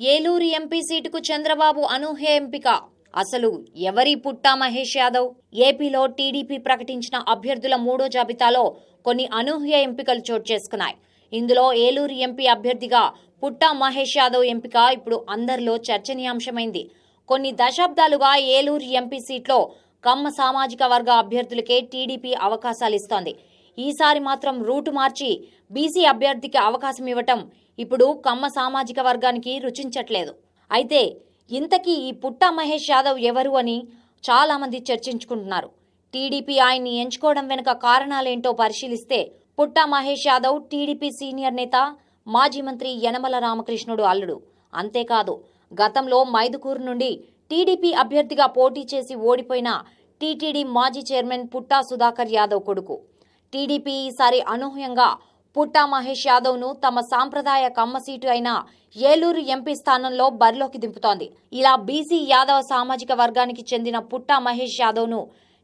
Eluru MP సీటుకు చంద్రబాబు అనూహ్య ఎంపిక. అసలు ఎవరి పుట్టా మహేష్ యాదవ్? ఏపీలో టీడీపీ ప్రకటించిన అభ్యర్థుల మూడో జాబితాలో కొన్ని అనూహ్య ఎంపికలు చోటు చేసుకున్నాయి. ఇందులో ఏలూరు ఎంపీ అభ్యర్థిగా పుట్టా మహేష్ యాదవ్ ఎంపిక ఇప్పుడు అందరిలో చర్చనీయాంశమైంది. కొన్ని దశాబ్దాలుగా ఏలూరు ఎంపీ సీట్లో కమ్మ సామాజిక వర్గ అభ్యర్థులకే టీడీపీ అవకాశాలు ఇస్తోంది. ఈసారి మాత్రం రూటు మార్చి బీసీ అభ్యర్థికి అవకాశం ఇవ్వటం ఇప్పుడు కమ్మ సామాజిక వర్గానికి రుచించట్లేదు. అయితే ఇంతకీ ఈ పుట్టా మహేష్ యాదవ్ ఎవరు అని చాలామంది చర్చించుకుంటున్నారు. టీడీపీ ఆయన్ని ఎంచుకోవడం వెనుక కారణాలేంటో పరిశీలిస్తే పుట్టా మహేష్ యాదవ్ టీడీపీ సీనియర్ నేత మాజీ మంత్రి యనమల రామకృష్ణుడు అల్లుడు. అంతేకాదు గతంలో మైదుకూరు నుండి టీడీపీ అభ్యర్థిగా పోటీ చేసి ఓడిపోయిన టీటీడీ మాజీ చైర్మన్ పుట్టా సుధాకర్ యాదవ్ కొడుకు. టీడీపీ ఈసారి అనూహ్యంగా పుట్టా మహేష్ యాదవ్ను తమ సాంప్రదాయ కమ్మ సీటు అయిన ఏలూరు ఎంపీ స్థానంలో బరిలోకి దింపుతోంది. ఇలా బీసీ యాదవ సామాజిక వర్గానికి చెందిన పుట్టా మహేష్ యాదవ్ను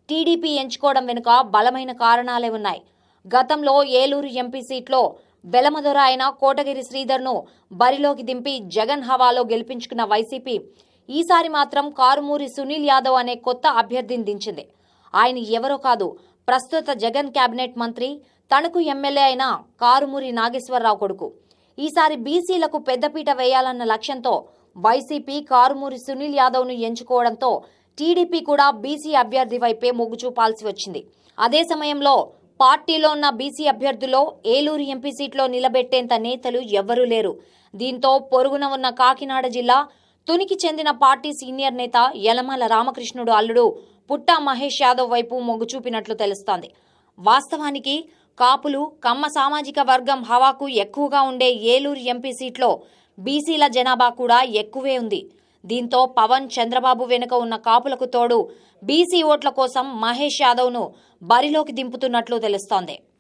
టీడీపీ ఎంచుకోవడం వెనుక బలమైన కారణాలే ఉన్నాయి. గతంలో ఏలూరు ఎంపీ సీట్లో బెలమదొర అయిన కోటగిరి శ్రీధర్ను బరిలోకి దింపి జగన్ హవాలో గెలిపించుకున్న వైసీపీ ఈసారి మాత్రం కారుమూరి సునీల్ యాదవ్ అనే కొత్త అభ్యర్థిని దించింది. ఆయన ఎవరో కాదు ప్రస్తుత జగన్ కేబినెట్ మంత్రి తణుకు ఎమ్మెల్యే అయిన కారుమూరి నాగేశ్వరరావు కొడుకు. ఈసారి బీసీలకు పెద్దపీట వేయాలన్న లక్ష్యంతో వైసీపీ కారుమూరి సునీల్ యాదవ్ను ఎంచుకోవడంతో టీడీపీ కూడా బీసీ అభ్యర్థి వైపే మొగ్గు చూపాల్సి వచ్చింది. అదే సమయంలో పార్టీలో ఉన్న బీసీ అభ్యర్థుల్లో ఏలూరు ఎంపీ సీట్లో నిలబెట్టేంత నేతలు ఎవ్వరూ లేరు. దీంతో పొరుగున ఉన్న కాకినాడ జిల్లా తునికి చెందిన పార్టీ సీనియర్ నేత యలమల రామకృష్ణుడు అల్లుడు పుట్టా మహేష్ యాదవ్ వైపు మొగ్గు చూపినట్లు తెలుస్తోంది. వాస్తవానికి కాపులు కమ్మ సామాజిక వర్గం హవాకు ఎక్కువగా ఉండే ఏలూరు ఎంపీ సీట్లో బీసీల జనాభా కూడా ఎక్కువే ఉంది. దీంతో పవన్ చంద్రబాబు వెనుక ఉన్న కాపులకు తోడు బీసీ ఓట్ల కోసం మహేష్ యాదవ్ను బరిలోకి దింపుతున్నట్లు తెలుస్తోంది.